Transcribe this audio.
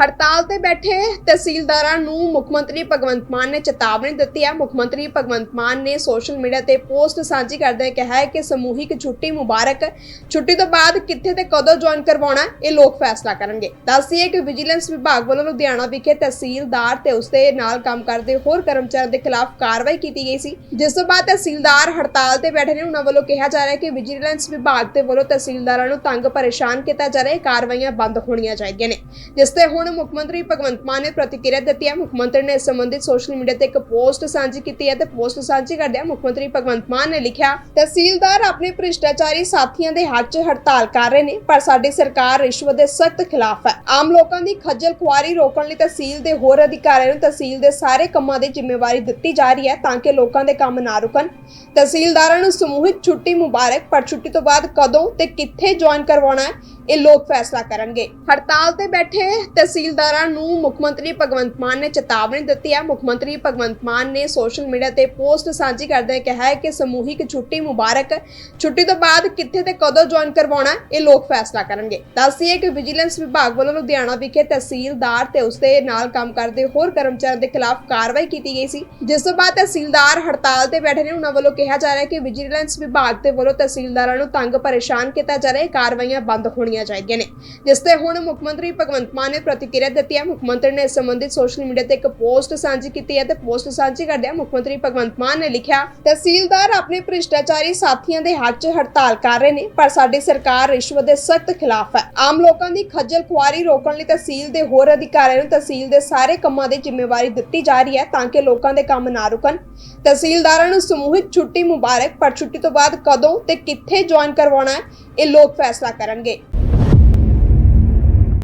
ਹੜਤਾਲ ਤੇ ਬੈਠੇ ਤਹਿਸੀਲਦਾਰਾਂ ਨੂੰ ਮੁੱਖ ਮੰਤਰੀ ਭਗਵੰਤ ਮਾਨ ਨੇ ਚੇਤਾਵਨੀ ਦਿੱਤੀ ਹੈ। ਮੁੱਖ ਮੰਤਰੀ ਭਗਵੰਤ ਮਾਨ ਨੇ ਸੋਸ਼ਲ ਮੀਡੀਆ ਤੇ ਪੋਸਟ ਸਾਂਝੀ ਕਰਦਿਆਂ ਕਿਹਾ ਹੈ ਕਿ ਸਮੂਹਿਕ ਛੁੱਟੀ ਮੁਬਾਰਕ, ਛੁੱਟੀ ਤੋਂ ਬਾਅਦ ਕਿੱਥੇ ਤੇ ਕਦੋਂ ਜੁਆਇਨ ਕਰਵਾਉਣਾ, ਇਹ ਲੋਕ ਫੈਸਲਾ ਕਰਨਗੇ। ਦੱਸਦੀਏ ਕਿ ਵਿਜੀਲੈਂਸ ਵਿਭਾਗ ਵੱਲੋਂ ਲੁਧਿਆਣਾ ਵਿਖੇ ਤਹਿਸੀਲਦਾਰ ਤੇ ਉਸਦੇ ਨਾਲ ਕੰਮ ਕਰਦੇ ਹੋਰ ਕਰਮਚਾਰੀਆਂ ਦੇ ਖਿਲਾਫ ਕਾਰਵਾਈ ਕੀਤੀ ਗਈ ਸੀ। ਜਿਸ ਤੋਂ ਬਾਅਦ ਤਹਿਸੀਲਦਾਰ ਹੜਤਾਲ ਤੇ ਬੈਠੇ ਨੇ, ਉਹਨਾਂ ਵੱਲੋਂ ਕਿਹਾ ਜਾ ਰਿਹਾ ਹੈ ਕਿ ਵਿਜੀਲੈਂਸ ਵਿਭਾਗ ਦੇ ਵੱਲੋਂ ਤਹਿਸੀਲਦਾਰਾਂ ਨੂੰ ਤੰਗ ਪਰੇਸ਼ਾਨ ਕੀਤਾ ਜਾ ਰਿਹਾ ਹੈ। ਕਾਰਵਾਈਆਂ ਬੰਦ ਹੋਣੀਆਂ ਚਾਹੀਦੀਆਂ ਨੇ। ਜਿਸ ਤੇ ਹੁਣ ਮੁੱਖ ਮੰਤਰੀ ਭਗਵੰਤ ਮਾਨ ਨੇ ਪ੍ਰਤੀਕਿਰਿਆ ਦਿੱਤੀ ਹੈ। ਮੁੱਖ ਮੰਤਰੀ ਨੇ ਇਸ ਸੰਬੰਧਿਤ ਸੋਸ਼ਲ ਮੀਡੀਆ ਤੇ ਇੱਕ ਪੋਸਟ ਸਾਂਝੀ ਕੀਤੀ ਹੈ ਤੇ ਪੋਸਟ ਸਾਂਝੀ ਕਰਦਿਆਂ ਮੁੱਖ ਮੰਤਰੀ ਭਗਵੰਤ ਮਾਨ ਨੇ ਲਿਖਿਆ, ਤਹਿਸੀਲਦਾਰ ਆਪਣੇ ਭ੍ਰਿਸ਼ਟਾਚਾਰੀ ਸਾਥੀਆਂ ਦੇ ਹੱਥ 'ਚ ਹੜਤਾਲ ਕਰ ਰਹੇ ਨੇ, ਪਰ ਸਾਡੀ ਸਰਕਾਰ ਰਿਸ਼ਵਤ ਦੇ ਸਖਤ ਖਿਲਾਫ ਹੈ। ਆਮ ਲੋਕਾਂ ਦੀ ਖੱਜਲ ਖੁਆਰੀ ਰੋਕਣ ਲਈ ਤਹਿਸੀਲ ਦੇ ਹੋਰ ਅਧਿਕਾਰੀਆਂ ਨੂੰ ਤਹਿਸੀਲ ਦੇ ਸਾਰੇ ਕੰਮਾਂ ਦੀ ਜ਼ਿੰਮੇਵਾਰੀ ਦਿੱਤੀ ਜਾ ਰਹੀ ਹੈ ਤਾਂ ਕਿ ਲੋਕਾਂ ਦੇ ਕੰਮ ਨਾ ਰੁਕਣ। ਤਹਿਸੀਲਦਾਰਾਂ ਨੂੰ ਸਮੂਹਿਕ ਛੁੱਟੀ ਮੁਬਾਰਕ, ਪਰ ਛੁੱਟੀ ਤੋਂ ਬਾਅਦ ਕਦੋਂ ਤੇ ਕਿੱਥੇ ਜੁਆਇਨ ਕਰਵਾਉਣਾ ਹੈ, ਇਹ ਲੋਕ ਫੈਸਲਾ ਕਰਨਗੇ। ਹੜਤਾਲ ਤੇ ਬੈਠੇ ਤਹਿਸੀਲਦਾਰਾਂ ਨੂੰ ਮੁੱਖ ਮੰਤਰੀ ਭਗਵੰਤ ਮਾਨ ਨੇ ਚੇਤਾਵਨੀ ਦਿੱਤੀ ਹੈ। ਮੁੱਖ ਮੰਤਰੀ ਭਗਵੰਤ ਮਾਨ ਨੇ ਸੋਸ਼ਲ ਮੀਡੀਆ ਤੇ ਪੋਸਟ ਸਾਂਝੀ ਕਰਦਿਆਂ ਕਿਹਾ ਹੈ ਕਿ ਸਮੂਹਿਕ ਛੁੱਟੀ ਮੁਬਾਰਕ, ਛੁੱਟੀ ਤੋਂ ਬਾਅਦ ਕਿੱਥੇ ਤੇ ਕਦੋਂ ਜੁਆਇਨ ਕਰਵਾਉਣਾ ਇਹ ਲੋਕ ਫੈਸਲਾ ਕਰਨਗੇ। ਦੱਸਦੀਏ ਕਿ ਵਿਜੀਲੈਂਸ ਵਿਭਾਗ ਵੱਲੋਂ ਲੁਧਿਆਣਾ ਵਿਖੇ ਤਹਿਸੀਲਦਾਰ ਤੇ ਉਸਦੇ ਨਾਲ ਕੰਮ ਕਰਦੇ ਹੋਰ ਕਰਮਚਾਰੀਆਂ ਦੇ ਖਿਲਾਫ ਕਾਰਵਾਈ ਕੀਤੀ ਗਈ ਸੀ। ਜਿਸ ਤੋਂ ਬਾਅਦ ਤਹਿਸੀਲਦਾਰ ਹੜਤਾਲ ਤੇ ਬੈਠੇ ਨੇ। ਉਹਨਾਂ ਵੱਲੋਂ ਕਿਹਾ ਜਾ ਰਿਹਾ ਹੈ ਕਿ ਵਿਜੀਲੈਂਸ ਵਿਭਾਗ ਦੇ ਵੱਲੋਂ ਤਹਿਸੀਲਦਾਰਾਂ ਨੂੰ ਤੰਗ ਪਰੇਸ਼ਾਨ ਕੀਤਾ ਜਾ ਰਿਹਾ ਹੈ। ਕਾਰਵਾਈਆਂ ਬੰਦ ਹੋਣੀਆਂ ਚਾਹੀਦੀਆਂ ਨੇ। ਜਿਸ ਤੇ ਹੁਣ ਮੁੱਖ ਮੰਤਰੀ ਭਗਵੰਤ ਮਾਨ ਨੇ ਪ੍ਰਤੀਕਿਰਿਆ ਦਿੱਤੀ ਹੈ। ਮੁੱਖ ਮੰਤਰੀ ਨੇ ਇਸ ਸੰਬੰਧਿਤ ਸੋਸ਼ਲ ਮੀਡੀਆ ਤੇ ਇੱਕ ਪੋਸਟ ਸਾਂਝੀ ਕੀਤੀ ਹੈ ਤੇ ਪੋਸਟ ਸਾਂਝੀ ਕਰਦਿਆਂ ਮੁੱਖ ਮੰਤਰੀ ਭਗਵੰਤ ਮਾਨ ਨੇ ਲਿਖਿਆ, ਤਹਿਸੀਲਦਾਰ ਆਪਣੇ ਭ੍ਰਿਸ਼ਟਾਚਾਰੀ ਸਾਥੀਆਂ ਦੇ ਹੱਥ 'ਚ ਹੜਤਾਲ ਕਰ ਰਹੇ ਨੇ, ਪਰ ਸਾਡੀ ਸਰਕਾਰ ਰਿਸ਼ਵਤ ਦੇ ਸਖਤ ਖਿਲਾਫ ਹੈ। ਆਮ ਲੋਕਾਂ ਦੀ ਖੱਜਲ ਖੁਆਰੀ ਰੋਕਣ ਲਈ ਤਹਿਸੀਲ ਦੇ ਹੋਰ ਅਧਿਕਾਰੀਆਂ ਨੂੰ ਤਹਿਸੀਲ ਦੇ ਸਾਰੇ ਕੰਮਾਂ ਦੀ ਜ਼ਿੰਮੇਵਾਰੀ ਦਿੱਤੀ ਜਾ ਰਹੀ ਹੈ ਤਾਂ ਕਿ ਲੋਕਾਂ ਦੇ ਕੰਮ ਨਾ ਰੁਕਣ। ਤਹਿਸੀਲਦਾਰਾਂ ਨੂੰ ਸਮੂਹਿਕ ਛੁੱਟੀ ਮੁਬਾਰਕ, ਪਰ ਛੁੱਟੀ ਤੋਂ ਬਾਅਦ ਕਦੋਂ ਤੇ ਕਿੱਥੇ ਜੁਆਇਨ ਕਰਵਾਉਣਾ ਹੈ, ਇਹ ਲੋਕ ਫੈਸਲਾ ਕਰਨਗੇ।